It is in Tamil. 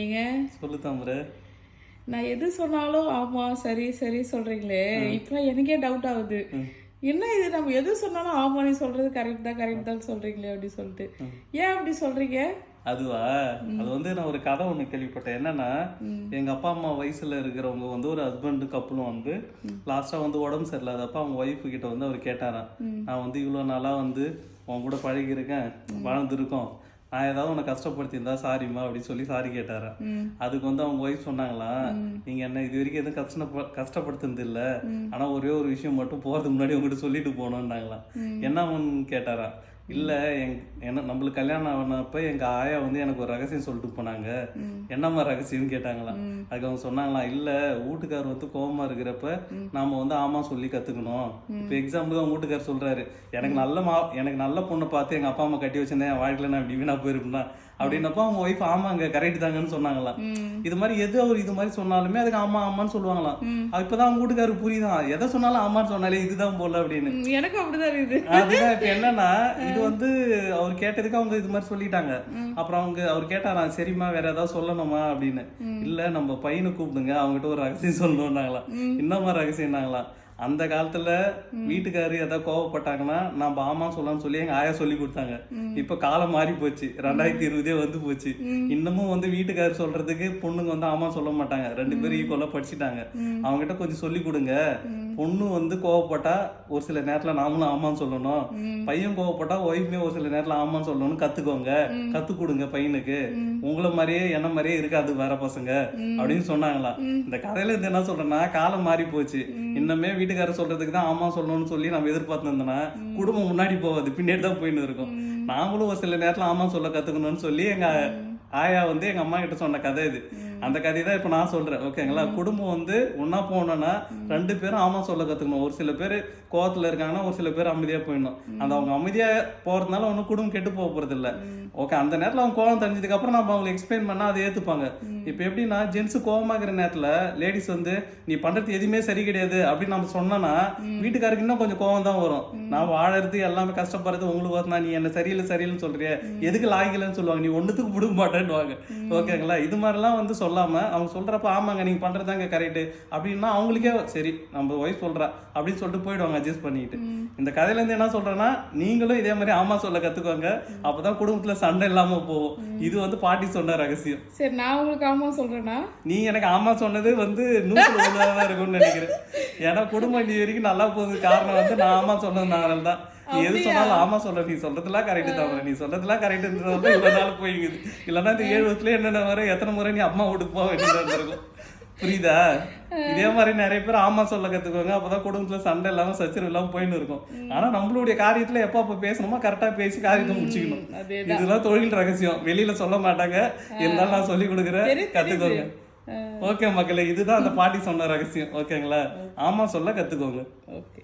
ஏங்க? சொல்லு தாமரை. நான் எது சொன்னாலும் ஆமா சரி சரி சொல்றீங்களே. இப்போ எனக்கே டவுட் ஆகுது. என்ன இது? நம்ம எது சொன்னாலும் ஆமா நீ சொல்றது கரெக்ட் தான் கரெக்ட் தான் சொல்றீங்களே அப்படி சொல்லிட்டு. ஏன் அப்படி சொல்றீங்க? அதுவா? அது வந்து நான் ஒரு கதை ஒண்ணு கேள்விப்பட்டேன். என்னன்னா எங்க அப்பா அம்மா வயசுல இருக்கிறவங்க வந்து ஒரு ஹஸ்பண்ட் கப்பலும் வந்து லாஸ்டா வந்து உடம்பு சரியில்லாதப்ப அவங்க ஒய்ஃபு கிட்ட வந்து அவர் கேட்டாராம். நான் வந்து இவ்வளவு நாளா வந்து உன் கூட பழகி இருக்கேன் வாழ்ந்துருக்கோம். நான் ஏதாவது உன்னை கஷ்டப்படுத்தியிருந்தா சாரிம்மா அப்படின்னு சொல்லி சாரி கேட்டாரா? அதுக்கு வந்து அவங்க ஒய்ஃப் சொன்னாங்களா? நீங்க என்ன இது வரைக்கும் எதுவும் கஷ்ட கஷ்டப்படுத்துனது இல்ல. ஆனா ஒரே ஒரு விஷயம் மட்டும் போறதுக்கு முன்னாடி உங்ககிட்ட சொல்லிட்டு போனோம்னாங்களாம் என்ன ஒன்று கேட்டாரா? இல்ல எங் என்ன நம்மளுக்கு கல்யாணம் ஆனப்ப எங்க ஆயா வந்து எனக்கு ஒரு ரகசியம் சொல்லிட்டு போனாங்க. என்னம்மா ரகசியம்னு கேட்டாங்களாம். அதுக்கு அவங்க சொன்னாங்களாம் இல்ல வீட்டுக்காரர் வந்து கோவமா இருக்கிறப்ப நாம வந்து ஆமா சொல்லி கத்துக்கணும். இப்ப எக்ஸாம்பிள் அவங்க வீட்டுக்காரர் சொல்றாரு. எனக்கு நல்ல மா எனக்கு நல்ல பொண்ணை பார்த்து எங்க அப்பா அம்மா கட்டி வச்சிருந்தேன் என் வாழ்க்கையில நான் இப்படி வீணா போயிருப்பேனா அப்படின்னப்ப அவங்க ஒய்ஃப் ஆமாங்க கரெக்ட் தாங்கன்னு சொன்னாங்களாம். இது மாதிரி எது அவர் இது மாதிரி சொன்னாலுமே அதுக்கு ஆமா ஆமான்னு சொல்லுவாங்களாம். இப்பதான் அவங்க வீட்டுக்காரருக்கு புரியுதான் எதை சொன்னாலும் ஆமான்னு சொன்னாலே இதுதான் போல அப்படின்னு. ம், எனக்கும் அப்படிதான் இருக்குது. அதுதான் இப்ப என்னன்னா இது வந்து அவர் கேட்டதுக்கு அவங்க இது மாதிரி சொல்லிட்டாங்க. அப்புறம் அவங்க அவர் கேட்டாராம் சரிம்மா வேற ஏதாவது சொல்லணுமா அப்படின்னு. இல்ல நம்ம பையனை கூப்பிடுங்க அவங்ககிட்ட ஒரு ரகசியம் சொல்லணும்னாங்களாம் என்னம்மா ரகசியம்னாங்களாம் அந்த காலத்துல வீட்டுக்காரரு ஏதாவது கோவப்பட்டாங்கன்னா நம்ம ஆமா சொல்லலாம்னு சொல்லி எங்க ஆயா சொல்லி கொடுத்தாங்க. இப்ப காலம் மாறி போச்சு. ரெண்டாயிரத்தி இருபதே வந்து போச்சு. இன்னமும் வந்து வீட்டுக்காரர் சொல்றதுக்கு பொண்ணுங்க வந்து ஆமா சொல்ல மாட்டாங்க. ரெண்டு பேரும் ஈக்குவலா படிச்சுட்டாங்க. அவங்க கிட்ட கொஞ்சம் சொல்லி கொடுங்க. பொண்ணு வந்து கோவப்பட்டா ஒரு சில நேரத்துல நாமளும் ஆமான்னு சொல்லணும். பையன் கோவப்பட்டா ஒய்ஃபுமே ஒரு சில நேரத்துல ஆமான்னு சொல்லணும்னு கத்துக்கோங்க. கத்து கொடுங்க பையனுக்கு. உங்களை மாதிரியே என்ன மாதிரியே இருக்காது வேற பசங்க அப்படின்னு சொன்னாங்களாம் இந்த கதையில இருந்து என்ன சொல்றேன்னா காலம் மாறி போச்சு. இன்னமே வீட்டுக்காரர் சொல்றதுக்கு தான் ஆமா சொல்லணும்னு சொல்லி நம்ம எதிர்பார்த்து இருந்தோம்னா குடும்பம் முன்னாடி போகாது பின்னாடி தான் போயின்னு இருக்கும். நாமளும் ஒரு சில நேரத்துல ஆமா சொல்ல கத்துக்கணும்னு சொல்லி எங்க ஆயா வந்து எங்க அம்மா கிட்ட சொன்ன கதை இது. அந்த கதை தான் இப்ப நான் சொல்றேன். ஓகேங்களா குடும்பம் வந்து ஒண்ணா போனோம்னா ரெண்டு பேரும் ஆமா சொல்ல கத்துக்கணும். ஒரு சில பேர் கோவத்துல இருக்காங்கன்னா ஒரு சில பேர் அமைதியா போயிடணும். அந்த அவங்க அமைதியா போறதுனால ஒன்றும் குடும்பம் கெட்டு போக போறது இல்ல. ஓகே அந்த நேரத்துல அவங்க கோவம் தெரிஞ்சதுக்கு அப்புறம் நம்ம அவங்களுக்கு எக்ஸ்பிளைன் பண்ணா அதை ஏத்துப்பாங்க. இப்ப எப்படின்னா ஜென்ஸ் கோவமாகிற நேரத்துல லேடிஸ் வந்து நீ பண்றது எதுவுமே சரி கிடையாது அப்படின்னு நம்ம சொன்னோம்னா வீட்டுக்காருக்கு இன்னும் கொஞ்சம் கோவம் தான் வரும். நான் வாழறது எல்லாமே கஷ்டப்படுறது உங்களுக்கு வரணும் நீ என்ன சரியில்லை சரியில்லைன்னு சொல்றிய. எதுக்கு லாய்க்கலன்னு சொல்லுவாங்க. நீ ஒண்ணுத்துக்கு பிடுங்க மாட்டேன்னுவாங்க ஓகேங்களா? இது மாதிரிலாம் வந்து சொல்லாம அவங்க சொல்றப்ப ஆமாங்க நீங்க பண்றதாங்க கரெக்ட் அப்படின்னா அவங்களுக்கே சரி நம்ம ஒய்ஃப் சொல்றா அப்படின்னு சொல்லிட்டு போயிடுவாங்க அட்ஜஸ்ட் பண்ணிட்டு இந்த கதையில இருந்து என்ன சொல்றேன்னா நீங்களும் இதே மாதிரி ஆமா சொல்ல கத்துக்கோங்க. அப்பதான் குடும்பத்துல சண்டை இல்லாம போகும். இது வந்து பாட்டி சொன்ன ரகசியம். சரி நான் உங்களுக்கு ஆமா சொல்றேனா நீ எனக்கு ஆமா சொன்னது வந்து நூற்றுல ஒண்ணுதான் இருக்கும்னு நினைக்கிறேன். ஏன்னா குடும்பம் இன்னி வரைக்கும் நல்லா போகுது. காரணம் வந்து நான் ஆமா சொன்னதுனால தான் நீ எது சொன்னாலும் ஆமா சொல்ற நீ சொல்றதுலாம் கரெக்ட் தான் நீ சொல்றதுலாம் கரெக்ட் இவ்வளவு நாள் போயிக்குது இல்லைன்னா இந்த ஏழு வருஷத்துல என்னென்ன வர எத்தனை முறை நீ அம்மா வீட்டுக்கு போக வேண்டியதா இருந்திருக்கும். புரியுதா? இதே மாதிரி நிறைய பேர் ஆமா சொல்ல கத்துக்கோங்க அப்பதான் குடும்பத்துல சண்டை இல்லாம சச்சரவு இல்லாம போயின்னு இருக்கும். ஆனா நம்மளுடைய காரியத்துல எப்ப அப்ப பேசணுமோ கரெக்டா பேசி காரியத்தை முடிச்சுக்கணும். இதெல்லாம் தொழில் ரகசியம். வெளியில சொல்ல மாட்டாங்க. இருந்தாலும் நான் சொல்லி கொடுக்குறேன். கத்துக்கோங்க. ஓகே மக்களே இதுதான் அந்த பாட்டி சொன்ன ரகசியம். ஓகேங்களா? ஆமா சொல்ல கத்துக்கோங்க. ஓகே.